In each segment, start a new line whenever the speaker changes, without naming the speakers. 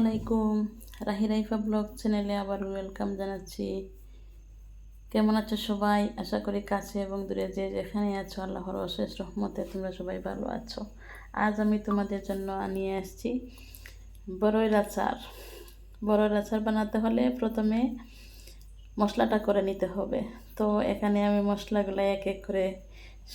আলাইকুম রাহি রাইফা ব্লগ চ্যানেলে আবার ওয়েলকাম জানাচ্ছি। কেমন আছো সবাই? আশা করি কাছে এবং দূরে যে যেখানে আছো, আল্লাহর অশেষ রহমতে তোমরা সবাই ভালো আছো। আজ আমি তোমাদের জন্য নিয়ে আসছি বড়ইর আচার বড়ইর আচার বানাতে হলে প্রথমে মশলাটা করে নিতে হবে। তো এখানে আমি মশলাগুলো এক এক করে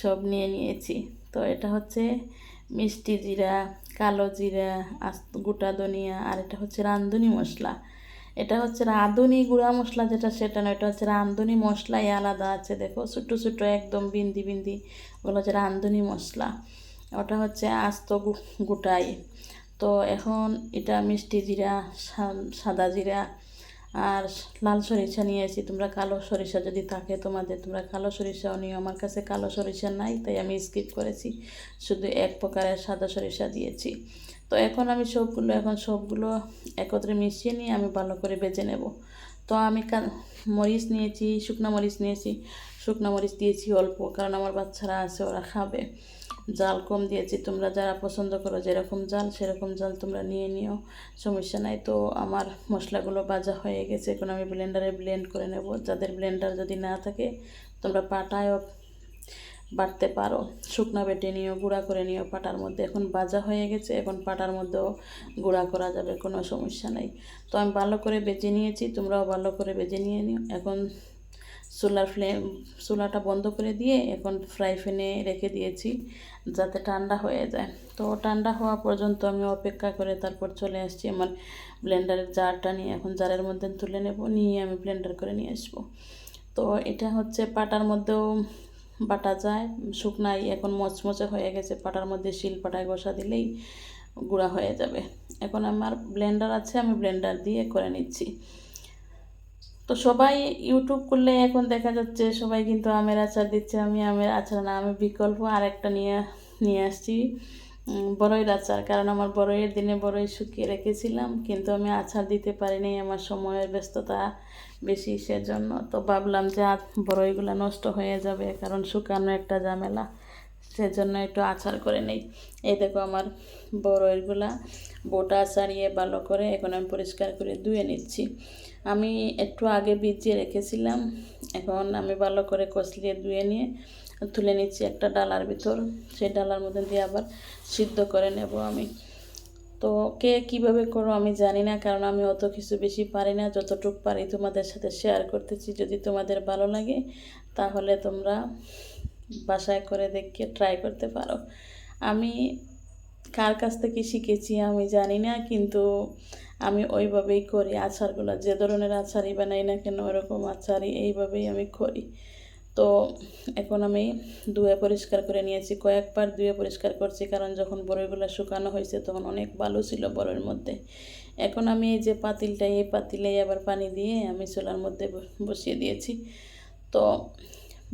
সব নিয়ে নিয়েছি। তো এটা হচ্ছে মিষ্টি জিরা কালো জিরা গোটা ধনিয়া, আর এটা হচ্ছে রাঁধুনি মশলা। এটা হচ্ছে রাঁধুনি গুঁড়া মশলা যেটা সেটা নয়, এটা হচ্ছে রাঁধুনি মশলাই আলাদা আছে, দেখো ছোটো ছোটো একদম বিন্দি বিন্দি, ওগুলো হচ্ছে রাঁধুনি মশলা। ওটা হচ্ছে আস্ত গোটাই। তো এখন এটা মিষ্টি জিরা সাদা জিরা আর লাল সরিষা নিয়ে এসেছি তোমরা কালো সরিষা যদি থাকে তোমাদের, তোমরা কালো সরিষাও নিও আমার কাছে কালো সরিষা নাই, তাই আমি স্কিপ করেছি, শুধু এক প্রকারের সাদা সরিষা দিয়েছি। তো এখন আমি সবগুলো, এখন সবগুলো একত্রে মিশিয়ে নিয়ে আমি ভালো করে বেজে নেব। তো আমি মরিচ নিয়েছি, শুকনো মরিচ নিয়েছি, শুকনো মরিচ দিয়েছি অল্প, কারণ আমার বাচ্চারা আছে, ওরা খাবে। জাল কম দিয়েছি, তোমরা যারা পছন্দ করো যেরকম জাল, সেরকম জাল তোমরা নিয়ে নিও, সমস্যা নাই। তো আমার মশলাগুলো বাজা হয়ে গেছে, এখন আমি ব্লেন্ডারে ব্লেন্ড করে নেব। যাদের ব্লেন্ডার যদি না থাকে, তোমরা পাটায়ও বাটতে পারো। শুকনো বেটে নিও, গুঁড়া করে নিও পাটার মধ্যে। এখন বাজা হয়ে গেছে, এখন পাটার মধ্যেও গুঁড়া করা যাবে, কোনো সমস্যা নেই। তো আমি ভালো করে বেজে নিয়েছি, তোমরাও ভালো করে বেজে নিয়ে নিও। এখন চুলার ফ্লেম চুলাটা বন্ধ করে দিয়ে এখন ফ্রাই প্যানে রেখে দিয়েছি যাতে ঠান্ডা হয়ে যায়। তো ঠান্ডা হওয়া পর্যন্ত আমি অপেক্ষা করে তারপর চলে আসছি আমার ব্লেন্ডারের জারটা নিয়ে। এখন জারের মধ্যে তুলে নেব, নিয়ে আমি ব্লেন্ডার করে নিয়ে আসব। তো এটা হচ্ছে পাটার মধ্যেও বাটা যায়, শুকনাই এখন মচমচে হয়ে গেছে, পাটার মধ্যে শিল পাটায় বসা দিলেই গুঁড়া হয়ে যাবে। এখন আমার ব্লেন্ডার আছে, আমি ব্লেন্ডার দিয়ে করে নিচ্ছি। তো সবাই ইউটিউব করলে এখন দেখা যাচ্ছে সবাই কিন্তু আমের আচার দিচ্ছে, আমি আমের আচার না, আমি বিকল্প আরেকটা নিয়ে নিয়ে আসছি বড়ইয়ের আচার। কারণ আমার বড়ইয়ের দিনে বড়ই শুকিয়ে রেখেছিলাম, কিন্তু আমি আচার দিতে পারিনি, আমার সময়ের ব্যস্ততা বেশি সেজন্য। তো ভাবলাম যে বড়ইগুলো নষ্ট হয়ে যাবে, কারণ শুকানো একটা ঝামেলা। সেজন্য একটু আচার করে নেই। এই দেখো আমার বড়ইগুলা বোটা ছাড়িয়ে ভালো করে এখন আমি পরিষ্কার করে ধুয়ে নিচ্ছি। আমি একটু আগে ভিজিয়ে রেখেছিলাম। এখন আমি ভালো করে কষলিয়ে ধুয়ে নিয়ে তুলে নিচ্ছি একটা ডালার ভিতর। সেই ডালার মধ্যে দিয়ে আবার সিদ্ধ করে নেব আমি। তো কে কীভাবে করো আমি জানি না, কারণ আমি অত কিছু বেশি পারি না। যতটুকু পারি তোমাদের সাথে শেয়ার করতেছি। যদি তোমাদের ভালো লাগে, তাহলে তোমরা বাসায় করে দেখে ট্রাই করতে পারো। আমি কার কাছ থেকে শিখেছি আমি জানি না, কিন্তু আমি ওইভাবেই করি। আচারগুলো যে ধরনের আচারই বানাই না কেন, ওরকম আচারই এইভাবেই আমি করি। তো এখন আমি ধুয়ে পরিষ্কার করে নিয়েছি। কয়েকবার ধুয়ে পরিষ্কার করছি, কারণ যখন বড়ইগুলো শুকানো হয়েছে তখন অনেক ভালো ছিল বড়ের মধ্যে। এখন আমি এই যে পাতিলটা, এই পাতিলেই আবার পানি দিয়ে আমি চুলার মধ্যে বসিয়ে দিয়েছি। তো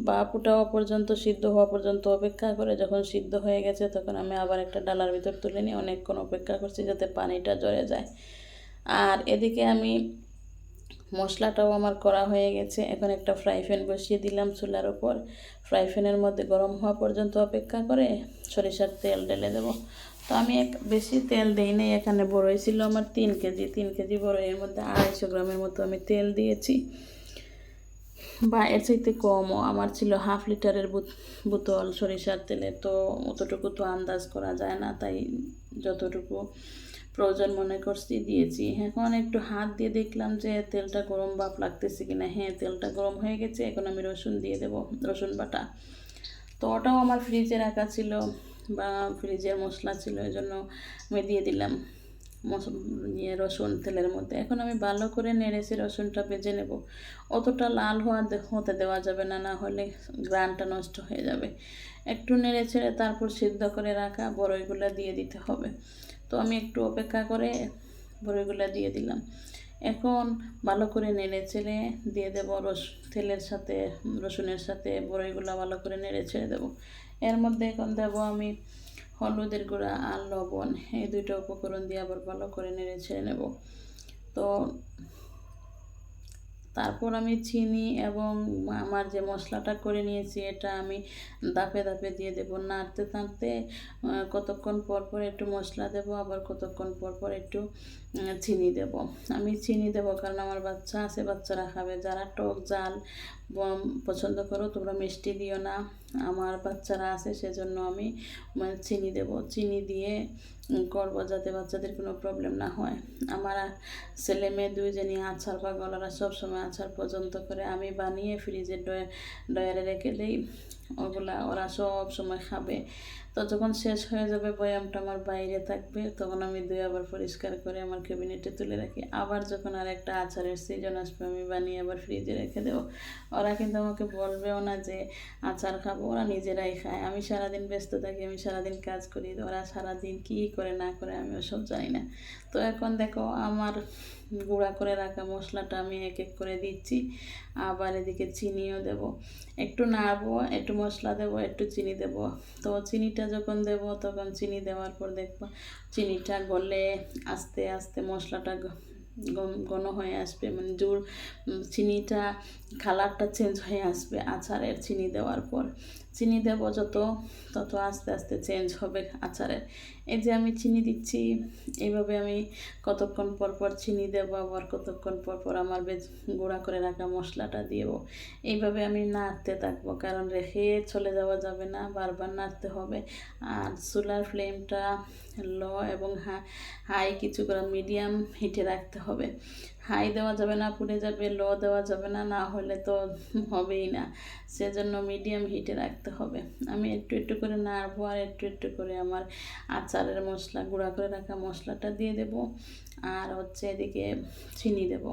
বা হওয়া পর্যন্ত সিদ্ধ হওয়া পর্যন্ত অপেক্ষা করে, যখন সিদ্ধ হয়ে গেছে তখন আমি আবার একটা ডালার ভিতর তুলে নিয়ে অনেকক্ষণ অপেক্ষা করছি যাতে পানিটা জড়ে যায়। আর এদিকে আমি মশলাটাও আমার করা হয়ে গেছে। এখন একটা ফ্রাই প্যান বসিয়ে দিলাম চুলার ওপর ফ্রাই প্যানের মধ্যে গরম হওয়া পর্যন্ত অপেক্ষা করে সরিষার তেল ঢেলে দেব। তো আমি এক বেশি তেল দিই নাই, এখানে বড়ই ছিল আমার তিন কেজি। তিন কেজি বড়ইয়ের মধ্যে আড়াইশো গ্রামের মতো আমি তেল দিয়েছি। বা এর চাইতে কমও আমার ছিল হাফ লিটারের বোতল সরিষার তেলে, তো অতটুকু তো আন্দাজ করা যায় না, তাই যতটুকু প্রয়োজন মনে করছি দিয়েছি। এখন একটু হাত দিয়ে দেখলাম যে তেলটা গরম ভাব লাগতেছে কিনা। হ্যাঁ তেলটা গরম হয়ে গেছে, এখন আমি রসুন দিয়ে দেবো, রসুন বাটা। তো ওটাও আমার ফ্রিজে রাখা ছিল বা ফ্রিজের মশলা ছিল এই জন্য আমি দিয়ে দিলাম। রসুন, তেলের মধ্যে। এখন আমি ভালো করে নেড়েছি রসুনটা ভেজে নেব। অতটা লাল হওয়া হতে দেওয়া যাবে না না হলে গ্রানটা নষ্ট হয়ে যাবে। একটু নেড়ে ছেড়ে তারপর সিদ্ধ করে রাখা বড়ইগুলো দিয়ে দিতে হবে। তো আমি একটু অপেক্ষা করে বড়িগুলো দিয়ে দিলাম। এখন ভালো করে নেড়ে ছেড়ে দিয়ে দেব রস তেলের সাথে, রসুনের সাথে বড়িগুলো ভালো করে নেড়ে ছেড়ে দেবো। এর মধ্যে এখন দেবো আমি হলুদের গুঁড়া আর লবণ, এই দুটো উপকরণ দিয়ে আবার ভালো করে নেড়ে ছেড়ে নেব। তো তারপর আমি চিনি এবং আমার যে মশলাটা করে নিয়েছি, এটা আমি দাপে দাপে দিয়ে দেবো। নাড়তে নাড়তে কতক্ষণ পর পর একটু মশলা দেব, আবার কতক্ষণ পর পর একটু চিনি দেব। আমি চিনি দেব কারণ আমার বাচ্চা আছে, বাচ্চারা খাবে। যারা টক জাল পছন্দ করো, তোমরা মিষ্টি দিও না। আমার বাচ্চারা আছে, সেজন্য আমি মানে চিনি দেব। চিনি দিয়ে করব যাতে বাচ্চাদের কোনো প্রবলেম না হয়। আমার ছেলে মেয়ে দুইজনই আচার পাগলরা সবসময় আচার পর্যন্ত করে। আমি বানিয়ে ফ্রিজে ডয়ে ডয়ারে রেখে দিই। ওগুলা ওরা সব সময় খাবে। তো যখন শেষ হয়ে যাবে, বয়ামটা আমার বাইরে থাকবে। তখন আমি দুই আবার পরিষ্কার করে আমার ক্যাবিনেটে তুলে রাখি। আবার যখন আর একটা আচারের সিজন আসবে, আমি বানিয়ে আবার ফ্রিজে রেখে দেবো। ওরা কিন্তু আমাকে বলবেও না যে, আচার খাব। ওরা নিজেরাই খায়। আমি সারাদিন ব্যস্ত থাকি, আমি সারাদিন কাজ করি। ওরা সারাদিন কী করে না করে আমি ওসব জানি না। তো এখন দেখো, আমার গুঁড়া করে রাখা মশলাটা আমি এক এক করে দিচ্ছি। আবার এদিকে চিনিও দেব। একটু নাড়বো, একটু মশলা দেব, একটু চিনি দেব। তো চিনিটা যখন দেব, তখন চিনি দেওয়ার পর দেখব চিনিটা গলে আস্তে আস্তে মশলাটা ঘন হয়ে আসবে মানে জোর চিনিটা কালারটা চেঞ্জ হয়ে আসবে আচারের চিনি দেওয়ার পর। চিনি দেব যত, তত আস্তে আস্তে চেঞ্জ হবে আচারের। এই যে আমি চিনি দিচ্ছি, এইভাবে আমি কতক্ষণ পর পর চিনি দেবো, আবার কতক্ষণ পর পর আমার বেশ গুঁড়া করে রাখা মশলাটা দিব। এইভাবে আমি নাড়তে থাকব, কারণ রেখে চলে যাওয়া যাবে না, বারবার নাড়তে হবে। আর চুলার ফ্লেমটা লো এবং হাই কিছু করে মিডিয়াম হিটে রাখতে হবে। হাই দেওয়া যাবে না, পুড়ে যাবে, লো দেওয়া যাবে না না হলে তো হবেই না। সেজন্য মিডিয়াম হিটে রাখতে হবে। আমি একটু একটু করে নাড়বো আর একটু একটু করে আমার আচারের মশলা, গুঁড়া করে রাখা মশলাটা দিয়ে দেব। আর হচ্ছে এদিকে চিনি দেব।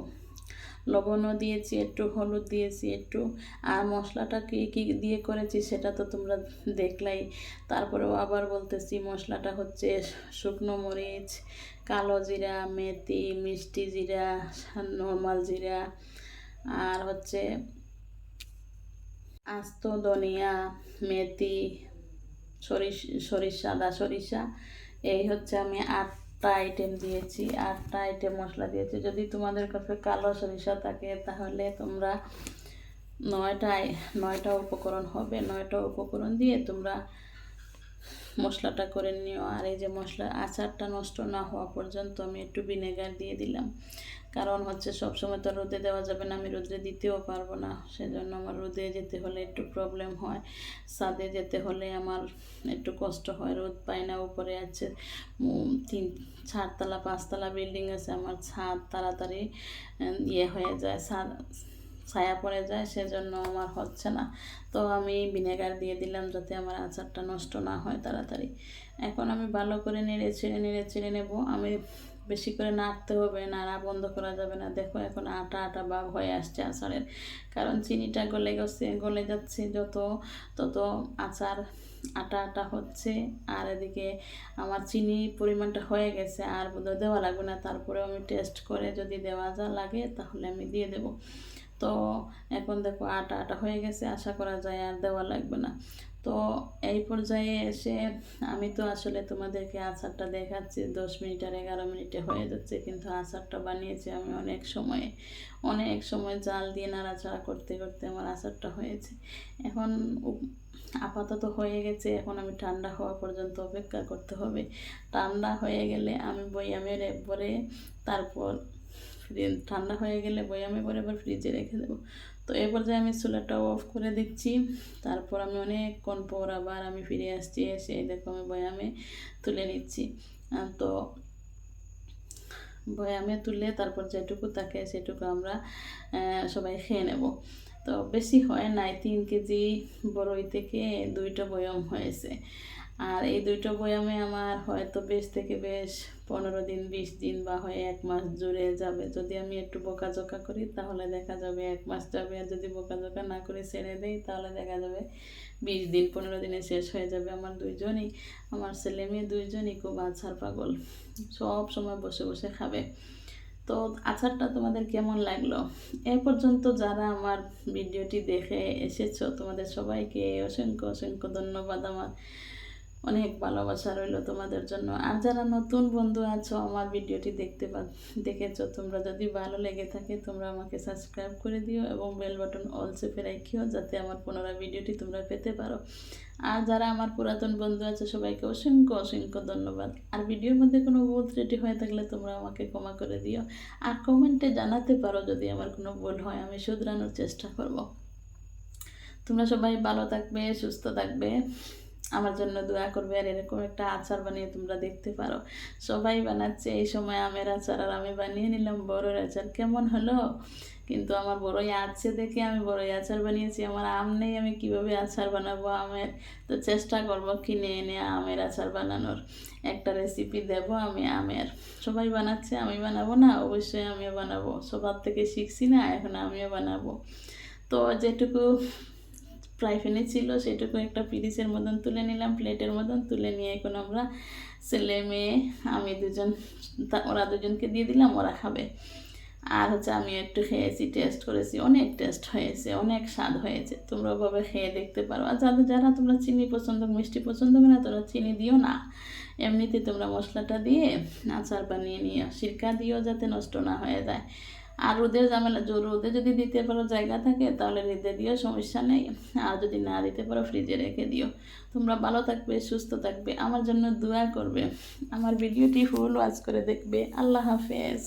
লবণও দিয়েছি, একটু হলুদ দিয়েছি, একটু। আর মশলাটা কী কী দিয়ে করেছি সেটা তো তোমরা দেখলাই। তারপরেও আবার বলতেছি, মশলাটা হচ্ছে শুকনো মরিচ কালো জিরা, মেথি, মিষ্টি জিরা, নর্মাল জিরা, আর হচ্ছে আস্ত ধনিয়া, মেথি, সরিষ সরিষ সাদা সরিষা, এই হচ্ছে আমি আটটা আইটেম দিয়েছি। আটটা আইটেম মশলা দিয়েছি। যদি তোমাদের কাছে কালো সরিষা থাকে, তাহলে তোমরা নয়টা নয়টা উপকরণ হবে। নয়টা উপকরণ দিয়ে তোমরা মশলাটা করে নিও। আর এই যে মশলা, আচারটা নষ্ট না হওয়া পর্যন্ত আমি একটু ভিনেগার দিয়ে দিলাম। কারণ হচ্ছে সব সময় তো রোদে দেওয়া যাবে না, আমি রোদে দিতেও পারব না। সেজন্য আমার রোদে যেতে হলে একটু প্রবলেম হয়। ছাদে যেতে হলে আমার একটু কষ্ট হয়, রোদ পাই না উপরে আছে। তিন, চারতলা, পাঁচতলা বিল্ডিং আছে, আমার ছাদ তাড়াতাড়ি ইয়ে হয়ে যায়। ছাদ ছায়া পড়ে যায়, সেজন্য আমার হচ্ছে না। তো আমি ভিনেগার দিয়ে দিলাম যাতে আমার আচারটা নষ্ট না হয় তাড়াতাড়ি। এখন আমি ভালো করে নেড়ে ছেড়ে নেড়ে ছেড়ে নেব। আমি বেশি করে নাড়তে হবে নাড়া বন্ধ করা যাবে না। দেখো এখন আটা আটা ভাব হয়ে আসছে আচারের। কারণ চিনিটা গলে গেছে, গলে যাচ্ছে যত, তত আচার আটা আটা হচ্ছে। আর এদিকে আমার চিনি পরিমাণটা হয়ে গেছে, আর বোধহয় দেওয়া লাগবে না। তারপরেও আমি টেস্ট করে যদি দেওয়া যা লাগে তাহলে আমি দিয়ে দেব। তো এখন দেখো আটা আটা হয়ে গেছে, আশা করা যায় আর দেওয়া লাগবে না। তো এই পর্যায়ে এসে আমি তো আসলে তোমাদেরকে আচারটা দেখাচ্ছি, দশ মিনিট আর এগারো মিনিটে হয়ে যাচ্ছে, কিন্তু আচারটা বানিয়েছি আমি অনেক সময়ে। অনেক সময় জাল দিয়ে নাড়াচাড়া করতে করতে আমার আচারটা হয়েছে। এখন আপাতত হয়ে গেছে, এখন আমি ঠান্ডা হওয়া পর্যন্ত অপেক্ষা করতে হবে। ঠান্ডা হয়ে গেলে আমি বয়ামে রে- ভরে তারপর ঠান্ডা হয়ে গেলে বয়ামে পরে আবার ফ্রিজে রেখে দেবো। তো এই পর্যায়ে আমি চুলাটা অফ করে দিচ্ছি। তারপর আমি অনেকক্ষণ পর আবার আমি ফিরে আসছি, এসে দেখো আমি বয়ামে তুলে নিচ্ছি। তো বয়ামে তুলে তারপর যেটুকু থাকে সেটুকু আমরা সবাই খেয়ে নেব। তো বেশি হয় নাই, তিন কেজি বড়ই থেকে দুইটা বয়াম হয়েছে। আর এই দুইটা বয়ামে আমার হয়তো বেশ থেকে বেশ পনেরো দিন, বিশ দিন বা হয় এক মাস জুড়ে যাবে। যদি আমি একটু বকাঝকা করি, তাহলে দেখা যাবে এক মাস যাবে। আর যদি বকাঝকা না করে ছেড়ে দেই, তাহলে দেখা যাবে বিশ দিন, পনেরো দিনে শেষ হয়ে যাবে আমার দুইজনই। আমার ছেলে মেয়ে দুইজনই খুব আছার পাগল। সব সময় বসে বসে খাবে। তো আচারটা তোমাদের কেমন লাগল? এ পর্যন্ত যারা আমার ভিডিওটি দেখে এসেছ, তোমাদের সবাইকে অসংখ্য অসংখ্য ধন্যবাদ আমার। অনেক ভালোবাসা রইল তোমাদের জন্য। আর যারা নতুন বন্ধু আছো, আমার ভিডিওটি দেখতে পা দেখেছ, তোমরা যদি ভালো লেগে থাকে, তোমরা আমাকে সাবস্ক্রাইব করে দিও এবং বেল বাটন অল চেপে রাখিও যাতে আমার পুনরায় ভিডিওটি তোমরা পেতে পারো। আর যারা আমার পুরাতন বন্ধু আছে, সবাইকে অসংখ্য অসংখ্য ধন্যবাদ। আর ভিডিওর মধ্যে কোনো ভুল ত্রুটি হয়ে থাকলে তোমরা আমাকে ক্ষমা করে দিও। আর কমেন্টে জানাতে পারো যদি আমার কোনো ভুল হয়, আমি শুধরানোর চেষ্টা করব। তোমরা সবাই ভালো থাকবে, সুস্থ থাকবে। আমার জন্য দোয়া করবে আর এরকম একটা আচার বানিয়ে তোমরা দেখতে পারো। সবাই বানাচ্ছে, এই সময় আমের আচার আর আমি বানিয়ে নিলাম বড়ের আচার। কেমন হলো? কিন্তু আমার বড়ই আছে দেখে আমি বড়ই আচার বানিয়েছি। আমার আম নেই, আমি কীভাবে আচার বানাবো আমের? তো চেষ্টা করব কিনে এনে আমের আচার বানানোর। একটা রেসিপি দেব আমি আমের। সবাই বানাচ্ছে, আমি বানাবো না? অবশ্যই আমিও বানাবো। সবার থেকে শিখছি না, এখন আমিও বানাবো। তো যেটুকু ফ্রাই প্যানে ছিল সেটুকু একটা পিরিসের মতন তুলে নিলাম, প্লেটের মতন তুলে নিয়ে এখন আমরা ছেলে, মেয়ে, আমি দুজন ওরা দুজনকে দিয়ে দিলাম, ওরা খাবে। আর হচ্ছে আমি একটু খেয়েছি, টেস্ট করেছি, অনেক টেস্ট হয়েছে, অনেক স্বাদ হয়েছে। তোমরা ওভাবে খেয়ে দেখতে পারো। আর যাদের, যারা তোমরা চিনি পছন্দ, মিষ্টি পছন্দ করে না তোমরা চিনি দিও না। এমনিতে তোমরা মশলাটা দিয়ে আচার বানিয়ে নিও, সিরকা দিও যাতে নষ্ট না হয়ে যায়। আর রোদের ঝামেলা রোদে যদি দিতে পারো জায়গা থাকে, তাহলে রেঁধে দিও, সমস্যা নেই। আর যদি না দিতে পারো ফ্রিজে রেখে দিও। তোমরা ভালো থাকবে, সুস্থ থাকবে। আমার জন্য দোয়া করবে। আমার ভিডিওটি ফুল ওয়াজ করে দেখবে। আল্লাহ হাফেজ।